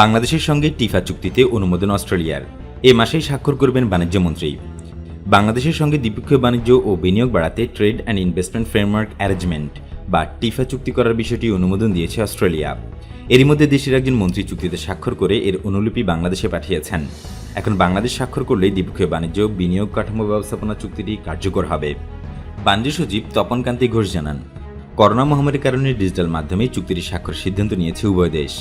বাংলাদেশের সঙ্গে টিফা চুক্তিতে অনুমোদন অস্ট্রেলিয়ার। এ মাসেই স্বাক্ষর করবেন বাণিজ্যমন্ত্রী বাংলাদেশের সঙ্গে দ্বিপক্ষীয় বাণিজ্য ও বিনিয়োগ বাড়াতে trade and investment framework arrangement বা টিফা চুক্তি করার বিষয়টি অনুমোদন দিয়েছে অস্ট্রেলিয়া। এরই মধ্যে দেশের একজন মন্ত্রী চুক্তিতে স্বাক্ষর করে এর অনুলিপি বাংলাদেশে পাঠিয়েছেন। এখন বাংলাদেশ স্বাক্ষর করলেই দ্বিপক্ষীয় বাণিজ্য, বিনিয়োগ কাঠামো ব্যবস্থাপনা চুক্তিটি কার্যকর হবে। বাণিজ্য সচিব তপন কান্তি ঘোষ জানান, করোনা মহামারীর কারণে ডিজিটাল মাধ্যমে চুক্তিটি স্বাক্ষর সিদ্ধান্ত নিয়েছে উভয় দেশ।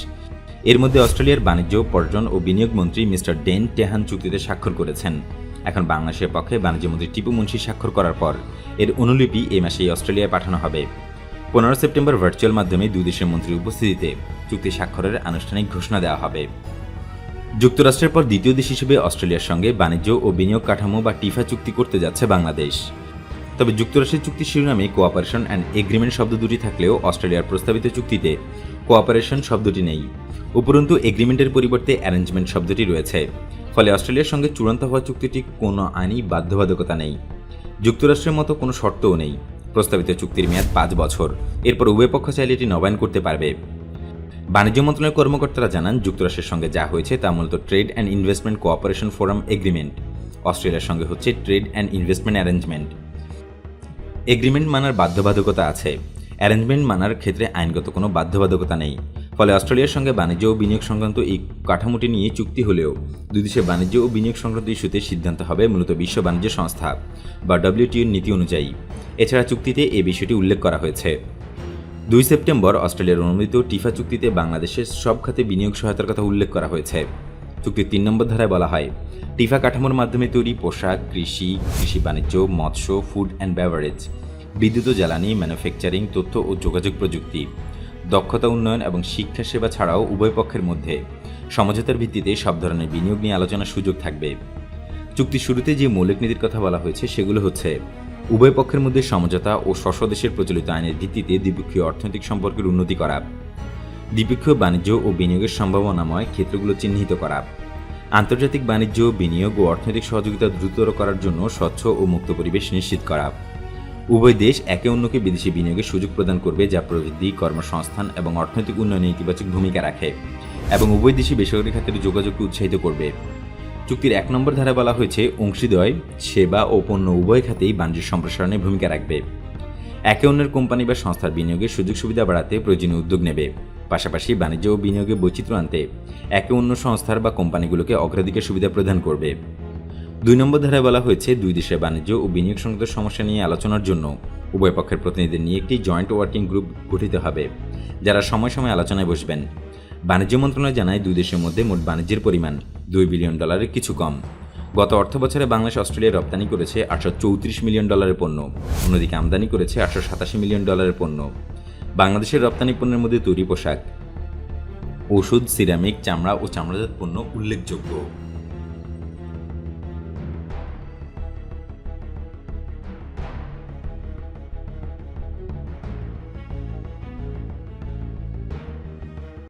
এর মধ্যে অস্ট্রেলিয়ার বাণিজ্য, পর্যটন ও বিনিয়োগ মন্ত্রী মিস্টার ডেন টেহান চুক্তিতে স্বাক্ষর করেছেন। এখন বাংলাদেশের পক্ষে বাণিজ্যমন্ত্রী টিপু মুন্সি স্বাক্ষর করার পর এর অনুলিপি এই মাসেই অস্ট্রেলিয়ায় পাঠানো হবে। পনেরো সেপ্টেম্বর ভার্চুয়াল মাধ্যমে দুই দেশের মন্ত্রীর উপস্থিতিতে চুক্তি স্বাক্ষরের আনুষ্ঠানিক ঘোষণা দেওয়া হবে। যুক্তরাষ্ট্রের পর দ্বিতীয় দেশ হিসেবে অস্ট্রেলিয়ার সঙ্গে বাণিজ্য ও বিনিয়োগ কাঠামো বা টিফা চুক্তি করতে যাচ্ছে বাংলাদেশ। তবে যুক্তরাষ্ট্রের চুক্তি শিরোনামে কোঅপারেশন অ্যান্ড এগ্রিমেন্ট শব্দ দুটি থাকলেও অস্ট্রেলিয়ার প্রস্তাবিত চুক্তিতে কোঅপারেশন শব্দটি নেই। উপরন্তু, এগ্রিমেন্টের পরিবর্তে অ্যারেঞ্জমেন্ট শব্দটি রয়েছে। ফলে অস্ট্রেলিয়ার সঙ্গে চূড়ান্ত হওয়া চুক্তিটি কোনো আইনি বাধ্যবাধকতা নেই। যুক্তরাষ্ট্রের মতো কোনো শর্তও নেই। প্রস্তাবিত চুক্তির মেয়াদ পাঁচ বছর। এরপর উভয় পক্ষ চাইলে এটি নবায়ন করতে পারবে। বাণিজ্য মন্ত্রণালয়ের কর্মকর্তারা জানান, যুক্তরাষ্ট্রের সঙ্গে যা হয়েছে তা মূলত trade and investment cooperation forum agreement. অস্ট্রেলিয়ার সঙ্গে হচ্ছে trade and investment arrangement. Agreement মানার বাধ্যবাধকতা আছে। অ্যারেঞ্জমেন্ট মানার ক্ষেত্রে আইনগত কোনো বাধ্যবাধকতা নেই। ফলে অস্ট্রেলিয়ার সঙ্গে বাণিজ্য ও বিনিয়োগ সংক্রান্ত এই কাঠামোটি নিয়ে চুক্তি হলেও দুই দেশের বাণিজ্য ও বিনিয়োগ সংক্রান্ত ইস্যুতে সিদ্ধান্ত হবে মূলত বিশ্ব বাণিজ্য সংস্থা বা ডব্লিউটিওর নীতি অনুযায়ী। এছাড়া চুক্তিতে এ বিষয়টি উল্লেখ করা হয়েছে। দুই সেপ্টেম্বর অস্ট্রেলিয়ার অনুমোদিত টিফা চুক্তিতে বাংলাদেশের সব খাতে বিনিয়োগ সহায়তার কথা উল্লেখ করা হয়েছে। চুক্তির তিন নম্বর ধারায় বলা হয়, টিফা কাঠামোর মাধ্যমে তৈরি পোশাক, কৃষি কৃষি বাণিজ্য, মৎস্য, ফুড অ্যান্ড বেভারেজ বিদ্যুৎ ও জ্বালানি ম্যানুফ্যাকচারিং তথ্য ও যোগাযোগ প্রযুক্তি, দক্ষতা উন্নয়ন এবং শিক্ষা সেবা ছাড়াও উভয় পক্ষের মধ্যে সমঝোতার ভিত্তিতে সব ধরনের বিনিয়োগ নিয়ে আলোচনার সুযোগ থাকবে। চুক্তির শুরুতে যে মৌলিক নীতির কথা বলা হয়েছে সেগুলো হচ্ছে, উভয় পক্ষের মধ্যে সমঝোতা ও স্বস্ব দেশের প্রচলিত আইনের ভিত্তিতে দ্বিপক্ষীয় অর্থনৈতিক সম্পর্কের উন্নতি করা, দ্বিপক্ষীয় বাণিজ্য ও বিনিয়োগের সম্ভাবনাময় ক্ষেত্রগুলো চিহ্নিত করা, আন্তর্জাতিক বাণিজ্য, বিনিয়োগ ও অর্থনৈতিক সহযোগিতা দ্রুততর করার জন্য স্বচ্ছ ও মুক্ত পরিবেশ নিশ্চিত করা। উভয় দেশ একে অন্যকে বিদেশি বিনিয়োগের সুযোগ প্রদান করবে, যা প্রবৃদ্ধি, কর্মসংস্থান এবং অর্থনৈতিক উন্নয়নে ইতিবাচক ভূমিকা রাখে এবং উভয় দেশই বেসরকারি খাতের যোগাযোগকে উৎসাহিত করবে। চুক্তির এক নম্বর ধারা বলা হয়েছে অংশীদ্বয় সেবা ও পণ্য উভয় খাতেই বাণিজ্য সম্প্রসারণে ভূমিকা রাখবে। একে অন্যের কোম্পানি বা সংস্থার বিনিয়োগের সুযোগ সুবিধা বাড়াতে প্রয়োজনীয় উদ্যোগ নেবে। পাশাপাশি বাণিজ্য ও বিনিয়োগে বৈচিত্র্য আনতে একে অন্য সংস্থার বা কোম্পানিগুলোকে অগ্রাধিকার সুবিধা প্রদান করবে। দুই নম্বর ধারায় বলা হয়েছে, দুই দেশের বাণিজ্য ও বিনিয়োগ সংক্রান্ত সমস্যা নিয়ে আলোচনার জন্য উভয় পক্ষের প্রতিনিধিদের নিয়ে একটি জয়েন্ট ওয়ার্কিং গ্রুপ গঠিত হবে, যারা সময় সময় আলোচনায় বসবেন। বাণিজ্য মন্ত্রণালয় জানায়, দুই দেশের মধ্যে মোট বাণিজ্যের পরিমাণ দুই বিলিয়ন ডলারের কিছু কম। গত অর্থ বছরে বাংলাদেশ অস্ট্রেলিয়া রপ্তানি করেছে আটশো চৌত্রিশ মিলিয়ন ডলারের পণ্য, অন্যদিকে আমদানি করেছে আটশো সাতাশি মিলিয়ন ডলারের পণ্য। বাংলাদেশের রপ্তানি পণ্যের মধ্যে তৈরি পোশাক, ওষুধ, সিরামিক, চামড়া ও চামড়াজাত পণ্য উল্লেখযোগ্য।